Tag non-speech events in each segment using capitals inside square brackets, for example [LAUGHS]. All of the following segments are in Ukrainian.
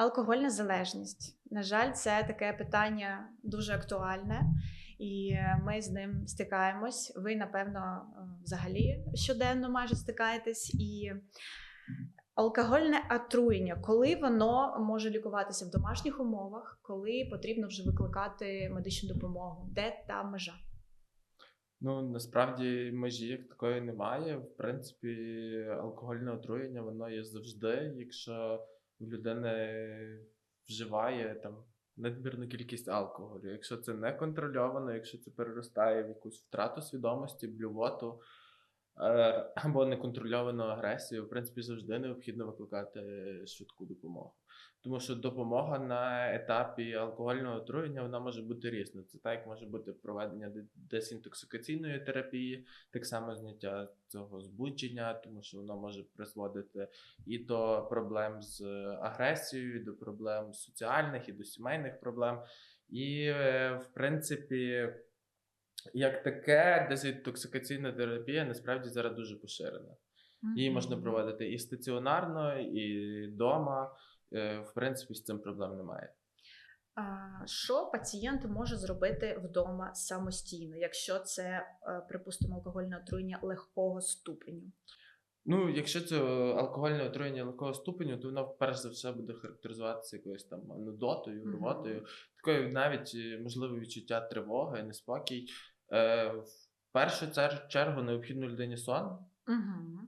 Алкогольна залежність. На жаль, це таке питання дуже актуальне, і ми з ним стикаємось. Ви, напевно, взагалі щоденно майже стикаєтесь. І алкогольне отруєння, коли воно може лікуватися в домашніх умовах, коли потрібно вже викликати медичну допомогу, де та межа? Ну, насправді межі як такої немає. В принципі, алкогольне отруєння воно є завжди, якщо в людини вживає там надмірну кількість алкоголю. Якщо це не контрольовано, якщо це переростає в якусь втрату свідомості, блювоту е, або неконтрольовану агресію, в принципі, завжди необхідно викликати швидку допомогу. Тому що допомога на етапі алкогольного отруєння вона може бути різна. Це так, як може бути проведення де- дезінтоксикаційної терапії, так само зняття цього збудження, тому що воно може призводити і до проблем з агресією, і до проблем соціальних, і до сімейних проблем. І, е, в принципі, як таке, дезінтоксикаційна терапія насправді зараз дуже поширена. Її можна проводити і стаціонарно, і вдома. Е, В принципі, з цим проблем немає. А, Що пацієнт може зробити вдома самостійно, якщо це, е, припустимо, алкогольне отруєння легкого ступеню? Ну, якщо це алкогольне отруєння легкого ступеню, то воно перш за все буде характеризуватися якоюсь там нудотою, рвотою, такою навіть е, можливо відчуття тривоги, неспокій. Е, В першу чергу необхідно людині сон. Угу.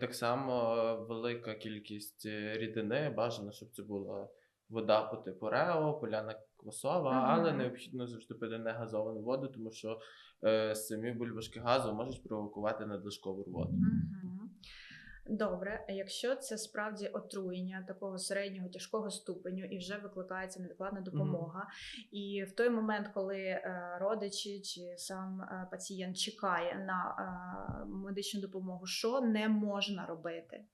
Так само е, велика кількість рідини, бажано, щоб це була вода по типу Рео, поляна квасова, угу. але необхідно завжди пити не газовану воду, тому що е, самі бульбашки газу можуть провокувати надлишкову рвоту. Угу. Добре, а якщо це справді отруєння такого середнього тяжкого ступеню і вже викликається невідкладна допомога, і в той момент, коли е, родичі чи сам е, пацієнт чекає на е, медичну допомогу, що не можна робити?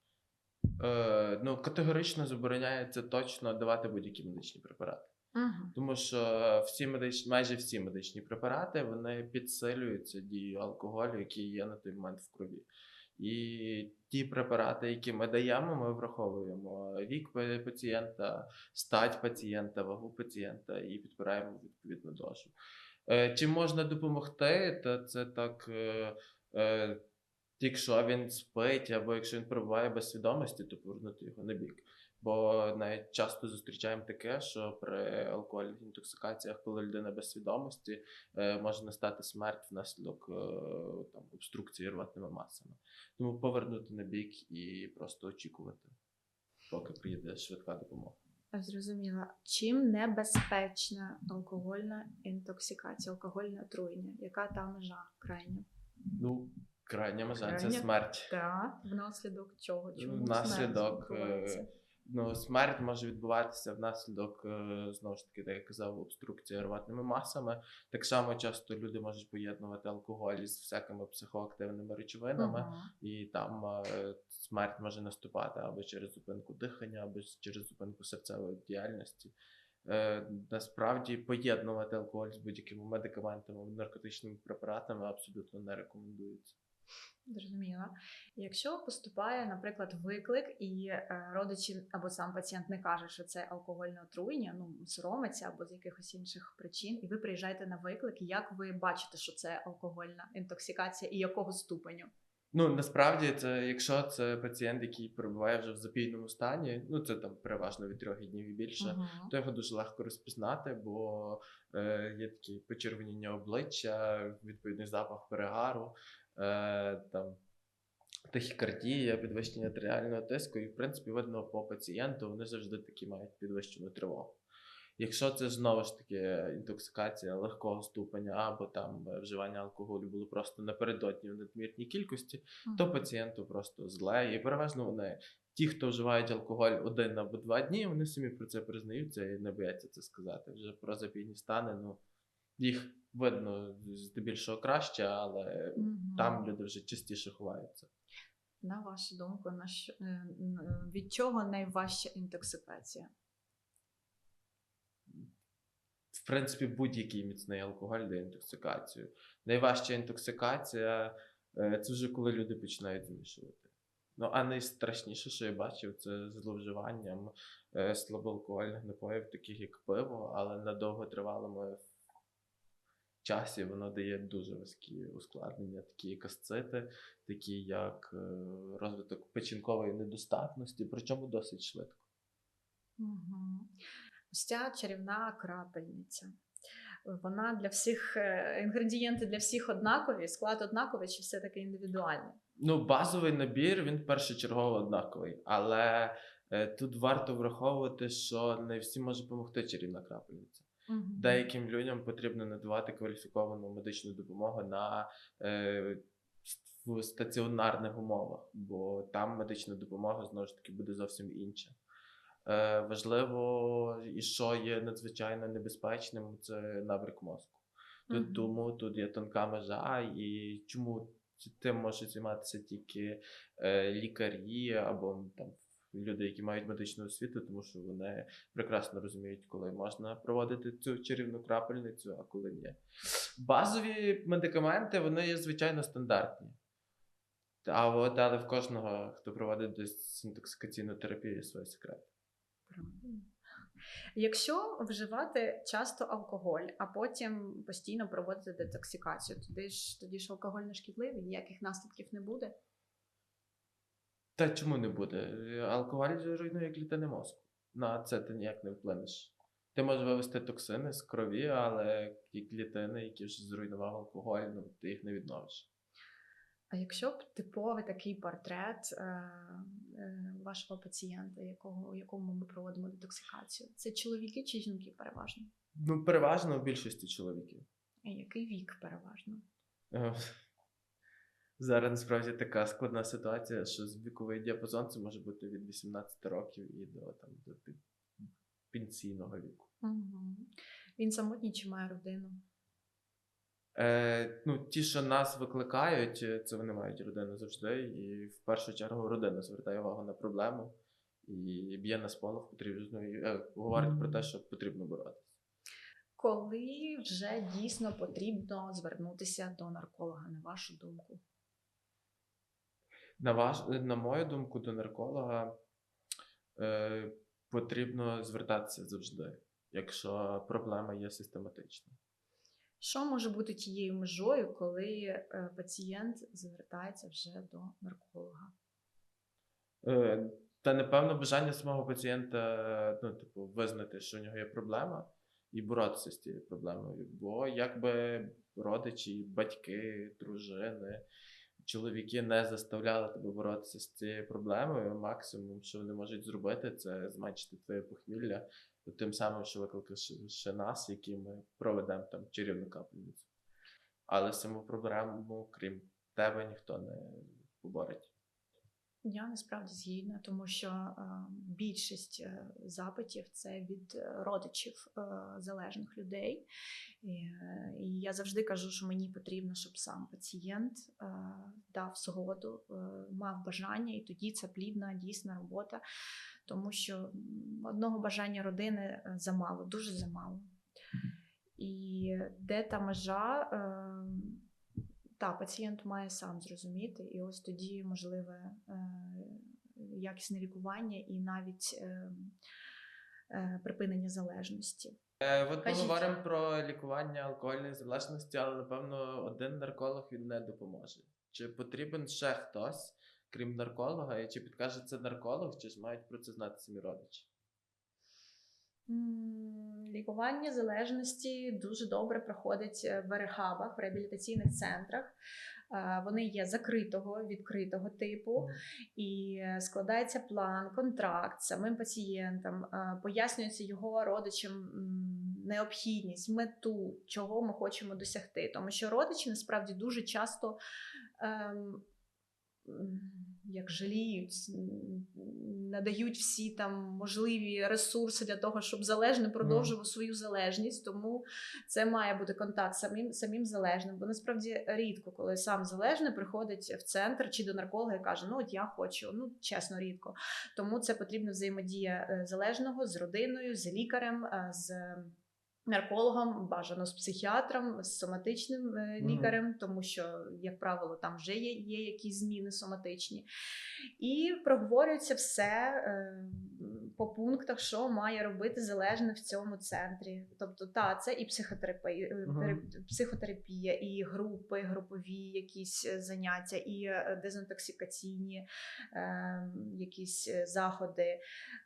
Е, ну, категорично забороняється точно давати будь-які медичні препарати. Угу. Тому що всі медичні, майже всі медичні препарати вони підсилюються дією алкоголю, який є на той момент в крові. І ті препарати, які ми даємо, ми враховуємо вік пацієнта, стать пацієнта, вагу пацієнта і підбираємо відповідну дозу. Е, Чи можна допомогти? То це так, е, е, якщо він спить, або якщо він перебуває без свідомості, то повернути його на бік. Бо навіть часто зустрічаємо таке, що при алкогольних інтоксикаціях, коли людина без свідомості, е, може настати смерть внаслідок е, там, обструкції рвотними масами. Тому повернути на бік і просто очікувати, поки приїде швидка допомога. Зрозуміла. Чим небезпечна алкогольна інтоксикація, алкогольне отруєння? Яка та межа крайня? Ну, крайня межа це смерть. Так, внаслідок чого? Чому Внаслідок, смерть е, Ну, смерть може відбуватися внаслідок, е, знову ж таки, так як казав, обструкції рвотними масами. Так само часто люди можуть поєднувати алкоголь з всякими психоактивними речовинами, Ага. і там е, смерть може наступати або через зупинку дихання, або через зупинку серцевої діяльності. Е, насправді поєднувати алкоголь з будь-якими медикаментами, наркотичними препаратами абсолютно не рекомендується. Зрозуміла. Якщо поступає, наприклад, виклик, і е, родичі або сам пацієнт не каже, що це алкогольне отруєння, ну соромиться або з якихось інших причин, і ви приїжджаєте на виклик, як ви бачите, що це алкогольна інтоксикація і якого ступеню? Ну насправді, це якщо це пацієнт, який перебуває вже в запійному стані, ну це там переважно від трьох днів і більше, Мгм. то його дуже легко розпізнати, бо е, є такі почервоніння обличчя, відповідний запах перегару, там тахікардія, підвищення артеріального тиску, і в принципі видно по пацієнту, вони завжди такі мають підвищену тривогу. Якщо це знову ж таки інтоксикація легкого ступеня або там е, вживання алкоголю було просто напередодні в надмірній кількості, то пацієнту просто зле. І переважно вони, ті, хто вживають алкоголь один або два дні, вони самі про це признаються і не бояться це сказати. Вже про запійні стани, ну їх видно здебільшого краще, але Мгм. там люди вже частіше ховаються. На вашу думку, на що, е, від чого найважча інтоксикація? В принципі, будь-який міцний алкоголь дає інтоксикацію. Найважча інтоксикація е, це вже коли люди починають змішувати. Ну, а найстрашніше, що я бачив, це зловживанням е, слабоалкогольних напоїв, таких як пиво, але на довготривалому часі воно дає дуже вузькі ускладнення, такі як асцити, такі як е, розвиток печінкової недостатності, причому досить швидко. Угу. Ось ця чарівна крапельниця. Вона для всіх е, інгредієнти для всіх однакові, склад однаковий чи все-таки індивідуальний? Ну, базовий набір він першочергово однаковий, але е, тут варто враховувати, що не всі може допомогти чарівна крапельниця. Угу. Деяким людям потрібно надавати кваліфіковану медичну допомогу на е, в стаціонарних умовах, бо там медична допомога знову ж таки буде зовсім інша. Е, важливо, і що є надзвичайно небезпечним, це набряк мозку. Тут Мгм. тому тут є тонка межа, і чому тим можуть займатися тільки е, лікарі або там люди, які мають медичну освіту, тому що вони прекрасно розуміють, коли можна проводити цю чарівну крапельницю, а коли ні. Базові медикаменти вони є звичайно стандартні. А от але в кожного, хто проводить дезінтоксикаційну терапію, є секрети. Правильно. Якщо вживати часто алкоголь, а потім постійно проводити детоксикацію, тоді ж тоді ж алкоголь не шкідливий, ніяких наслідків не буде. Та чому не буде? Алкоголь руйнує клітини мозку. На це ти ніяк не вплинеш. Ти можеш вивести токсини з крові, але ті клітини, які вже зруйнував алкоголь, ну ти їх не відновиш. А якщо б типовий такий портрет е, е, вашого пацієнта, якого, якому ми проводимо детоксикацію, це чоловіки чи жінки переважно? Ну, переважно в більшості чоловіків. А який вік переважно? Зараз насправді така складна ситуація, що з віковий діапазон це може бути від 18 років і до там до пен- пенсійного віку. Угу. Він самотній чи має родину? Е, ну, ті, що нас викликають, е, це вони мають родину завжди, і в першу чергу родина звертає увагу на проблему і б'є на сполох, потрібно е, говорить про те, що потрібно боротися. Коли вже дійсно потрібно звернутися до нарколога, на вашу думку? На ваш, на мою думку, до нарколога е, потрібно звертатися завжди, якщо проблема є систематична. Що може бути тією межою, коли е, пацієнт звертається вже до нарколога? Е, Та напевно бажання самого пацієнта ну, типу, визнати, що у нього є проблема, і боротися з цією проблемою. Бо якби родичі, батьки, дружини, чоловіки не заставляли тебе боротися з цією проблемою, максимум, що вони можуть зробити, це зменшити твоє похмілля, тим самим, що викликавши нас, які ми проведемо там чарівну капельницю. Але саму проблему, крім тебе, ніхто не поборить. Я насправді згідна, тому що е, більшість е, запитів це від е, родичів е, залежних людей. І, е, і я завжди кажу, що мені потрібно, щоб сам пацієнт е, дав згоду, е, мав бажання, і тоді це плідна, дійсна робота, тому що одного бажання родини замало, дуже замало. І де та межа, та пацієнт має сам зрозуміти, і ось тоді можливе е, якісне лікування і навіть е, е, припинення залежності. Е, От ми говоримо про лікування алкогольної залежності, але напевно один нарколог він не допоможе. Чи потрібен ще хтось, крім нарколога, і чи підкаже це нарколог, чи ж мають про це знати самі родичі? Лікування залежності дуже добре проходить е, в рехабах, в реабілітаційних центрах. Е, Вони є закритого, відкритого типу, і е, складається план, контракт з самим пацієнтом, е, пояснюється його родичам необхідність, мету, чого ми хочемо досягти. Тому що родичі насправді дуже часто. ем, Як жаліють, надають всі там можливі ресурси для того, щоб залежний продовжував свою залежність. Тому це має бути контакт з самим, самим залежним. Бо насправді рідко, коли сам залежний приходить в центр чи до нарколога і каже: Ну, от я хочу, ну чесно, рідко. Тому це потрібна взаємодія е, залежного з родиною, з лікарем, е, з Наркологом бажано з психіатром, з соматичним е, лікарем, тому що, як правило, там вже є, є якісь зміни соматичні. І проговорюється все е, по пунктах, що має робити залежне в цьому центрі. Тобто, та, це і психотерапія, е, психотерапія, і групи, групові якісь е, заняття, і е, дезінтоксикаційні е, якісь заходи,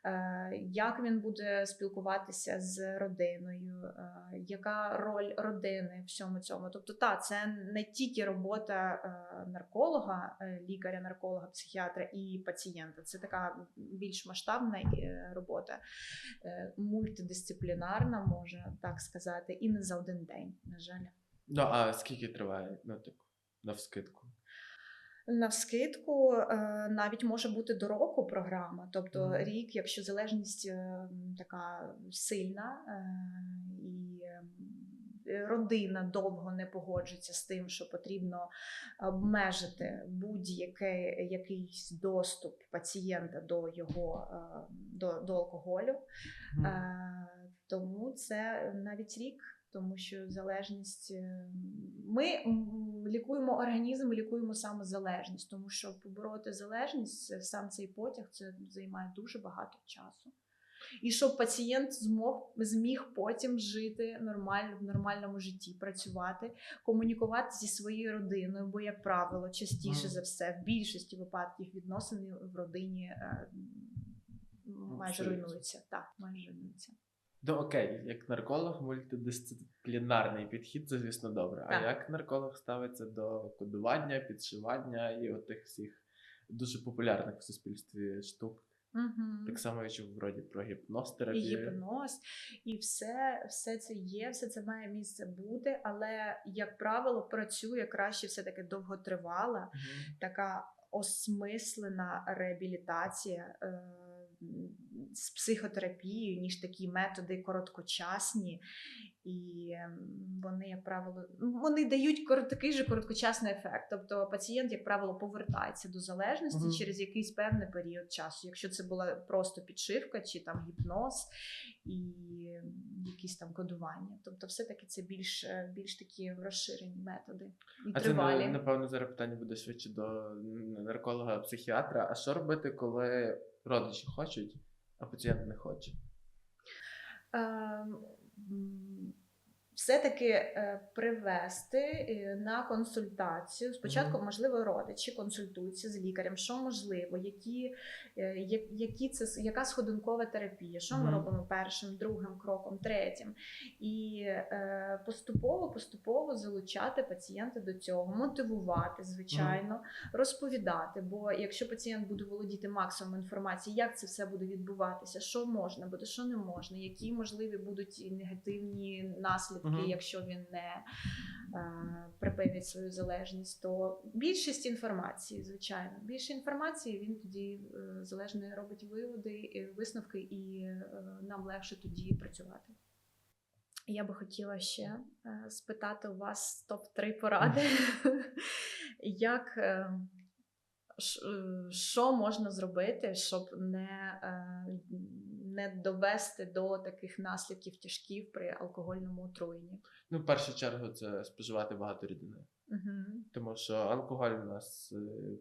е, як він буде спілкуватися з родиною, е, яка роль родини в всьому цьому. Тобто, та, це не тільки робота нарколога, лікаря, нарколога, психіатра і пацієнта. Це така більш масштабна робота, е, мультидисциплінарна, можна так сказати, і не за один день, на жаль. Ну, а скільки триває? Ну, так, навскидку. Навскидку е, навіть може бути до року програма, тобто mm. рік, якщо залежність е, така сильна і родина довго не погоджується з тим, що потрібно обмежити будь-який якийсь доступ пацієнта до його е, до, до алкоголю. Мгм. Е, Тому це навіть рік, тому що залежність. е, Ми лікуємо організм, лікуємо саме залежність, тому що побороти залежність, сам цей потяг, це займає дуже багато часу. І щоб пацієнт змог зміг потім жити нормально в нормальному житті, працювати, комунікувати зі своєю родиною, бо, як правило, частіше за все, в більшості випадків відносини в родині е, майже псуються. руйнуються. Так, майже руйнуються. Ну окей, як нарколог, мультидисциплінарний підхід, це звісно добре. Так. А як нарколог ставиться до кодування, підшивання і отих всіх дуже популярних в суспільстві штук? Угу. Так само я чув вроді про гіпноз І гіпноз, і все, все це є, все це має місце бути, але, як правило, працює краще все-таки довготривала, Мгм. така осмислена реабілітація е, з психотерапією, ніж такі методи короткочасні. І вони, як правило, ну, вони дають такий же короткочасний ефект. Тобто пацієнт, як правило, повертається до залежності Мгм. через якийсь певний період часу. Якщо це була просто підшивка чи там гіпноз і якісь там кодування. Тобто, все-таки це більш, е, більш такі розширені методи і А це тривалі. на- напевно зараз питання буде швидше до нарколога, психіатра. А що робити, коли родичі хочуть, а пацієнт не хоче? Ем, Mm. Все-таки е, привести е, на консультацію. Спочатку, можливо, родичі консультуються з лікарем, що можливо, які, е, які це, яка сходинкова терапія, що ми робимо першим, другим кроком, третім. І поступово, поступово залучати пацієнта до цього, мотивувати, звичайно, розповідати. Бо якщо пацієнт буде володіти максимум інформації, як це все буде відбуватися, що можна буде, що не можна, які можливі будуть негативні наслідки, Мгм. якщо він не е, припинить свою залежність, то більшість інформації, звичайно, більше інформації він тоді е, залежний робить виводи, висновки, і е, нам легше тоді працювати. Я би хотіла ще е, спитати у вас топ-3 поради. [LAUGHS] Як е, е, що можна зробити, щоб не, е, не довести до таких наслідків тяжких при алкогольному отруєнні? Ну, в першу чергу, це споживати багато рідини. Угу. Тому що алкоголь у нас е,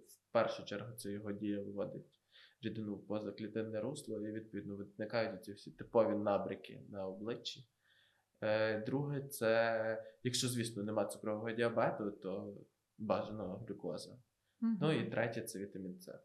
в першу чергу це його дія виводить рідину в позаклітинне русло, і відповідно виникають ці всі типові набряки на обличчі. Е, Друге, це якщо, звісно, немає цукрового діабету, то бажано глюкоза. Ну і третє це вітамін С.